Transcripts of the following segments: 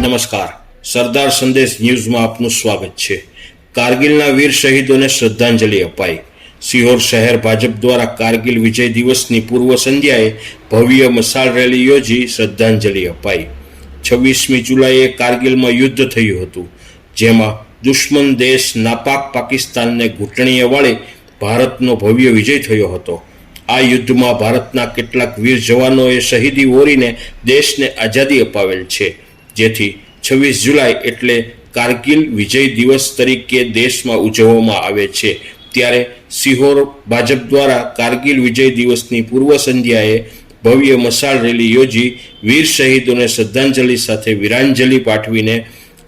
નમસ્કાર. સરદાર સંદેશ ન્યૂઝમાં આપનું સ્વાગત છે. કારગિલના વીર શહીદોને શ્રદ્ધાંજલિ અપાઈ. સિહોર શહેર ભાજપ દ્વારા કારગિલ વિજય દિવસની પૂર્વ સંધ્યાએ ભવ્ય મસાલ રેલી યોજી શ્રદ્ધાંજલિ અપાઈ. છવ્વીસમી જુલાઈએ કારગિલમાં યુદ્ધ થયું હતું, જેમાં દુશ્મન દેશ નાપાક પાકિસ્તાનને ઘૂંટણીએ વાળી ભારતનો ભવ્ય વિજય થયો હતો. આ યુદ્ધમાં ભારતના કેટલાક વીર જવાનોએ શહીદી ઓરીને દેશને આઝાદી અપાવેલ છે. જેથી છવ્વીસ જુલાઈ એટલે કારગિલ વિજય દિવસ તરીકે દેશમાં ઉજવવામાં આવે છે. ત્યારે સિહોર ભાજપ દ્વારા કારગિલ વિજય દિવસની પૂર્વ સંધ્યાએ ભવ્ય મશાલ રેલી યોજી વીર શહીદોને શ્રદ્ધાંજલિ સાથે વીરાંજલિ પાઠવીને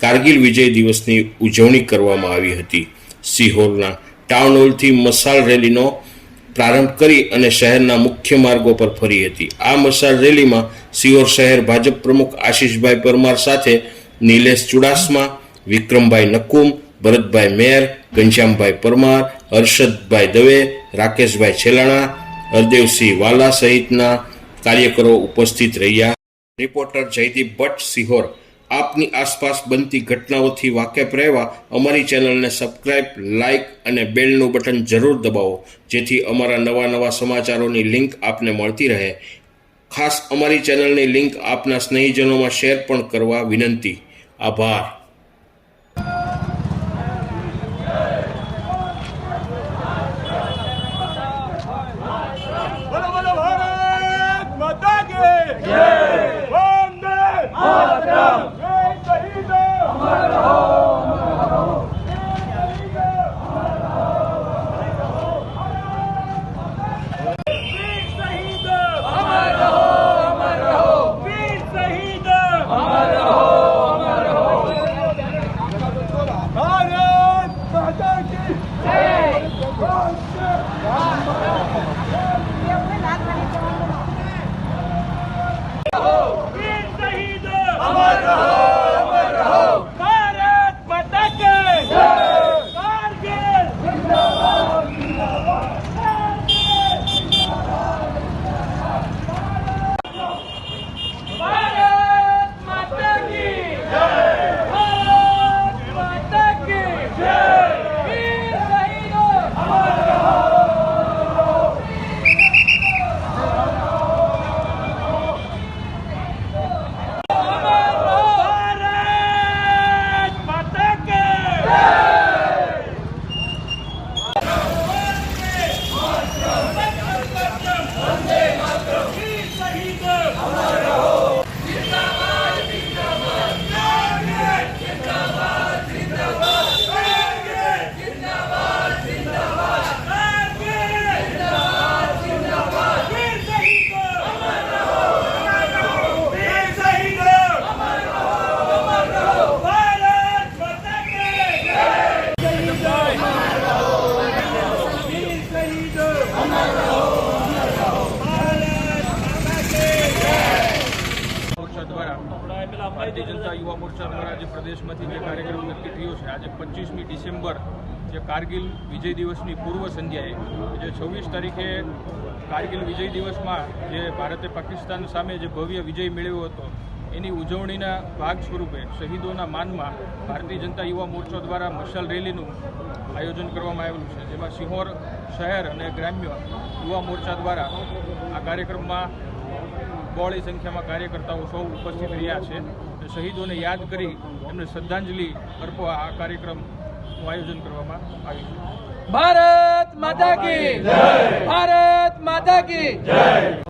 કારગિલ વિજય દિવસની ઉજવણી કરવામાં આવી હતી. સિહોરના ટાઉન હોલથી મશાલ રેલીનો પ્રારંભ કરી અને શહેરના મુખ્ય માર્ગો પર ફરી હતી. આ મશાલ રેલીમાં સિયોર શહેર ભાજપ પ્રમુખ આશીષભાઈ પરમાર સાથે નિલેશ ચુડાસમા, વિક્રમભાઈ નકુમ, ભરતભાઈ મેર ઘનશ્યામભાઈ પરમાર, હર્ષદભાઈ દવે, રાકેશભાઈ છેલાણા, હરદેવસિંહ વાલા સહિતના કાર્યકરો ઉપસ્થિત રહ્યા. રિપોર્ટર જયદીપ ભટ્ટ, સિહોર. આપની આસપાસ બનતી ઘટનાઓથી વાકેફ રહેવા અમારી ચેનલને સબસ્ક્રાઇબ, લાઇક અને બેલનું બટન જરૂર દબાવો, જેથી અમારા નવા નવા સમાચારોની લિંક આપને મળતી રહે. ખાસ અમારી ચેનલની લિંક આપના સ્નેહીજનોમાં શેર પણ કરવા વિનંતી. આભાર બોલો બોલો ભારત માતા કે જય વંદે માતરમ જય શહીદ અમર રહો અમર રહો વીર શહીદ અમર રહો અમર રહો વીર શહીદ અમર રહો અમર રહો ભારત માતા કી જય વીર શહીદ અમર રહો અમર રહો ભારત માતા કે જય કારગિલ જિંદાબાદ જિંદાબાદ ભારત માતા કી જય ભારત માતા કી જય વીર શહીદો અમર રહો ભારત માતા કે ભારત માતા કે જય વીર શહીદ અમર રહો અમર રહો ભારત માતા કે જય મોરચા દ્વારા ભારતીય જનતા યુવા મોરચા દ્વારા જે પ્રદેશમાંથી જે કાર્યક્રમ નક્કી થયો છે, આજે પચીસમી ડિસેમ્બર જે કારગિલ વિજય દિવસની પૂર્વ સંધ્યાએ, જે છવ્વીસ તારીખે કારગિલ વિજય દિવસમાં જે ભારતે પાકિસ્તાન સામે જે ભવ્ય વિજય મેળવ્યો હતો, એની ઉજવણીના ભાગ સ્વરૂપે શહીદોના માનમાં ભારતીય જનતા યુવા મોરચો દ્વારા મશાલ રેલીનું આયોજન કરવામાં આવેલું છે. જેમાં સિહોર શહેર અને ગ્રામ્ય યુવા મોરચા દ્વારા આ કાર્યક્રમમાં બહોળી સંખ્યામાં કાર્યકર્તાઓ સૌ ઉપસ્થિત રહ્યા છે. શહીદોને યાદ કરી એમને શ્રદ્ધાંજલિ અર્પવા આ કાર્યક્રમનું આયોજન કરવામાં આવ્યું છે. ભારત માતા કી ભારત માતા કી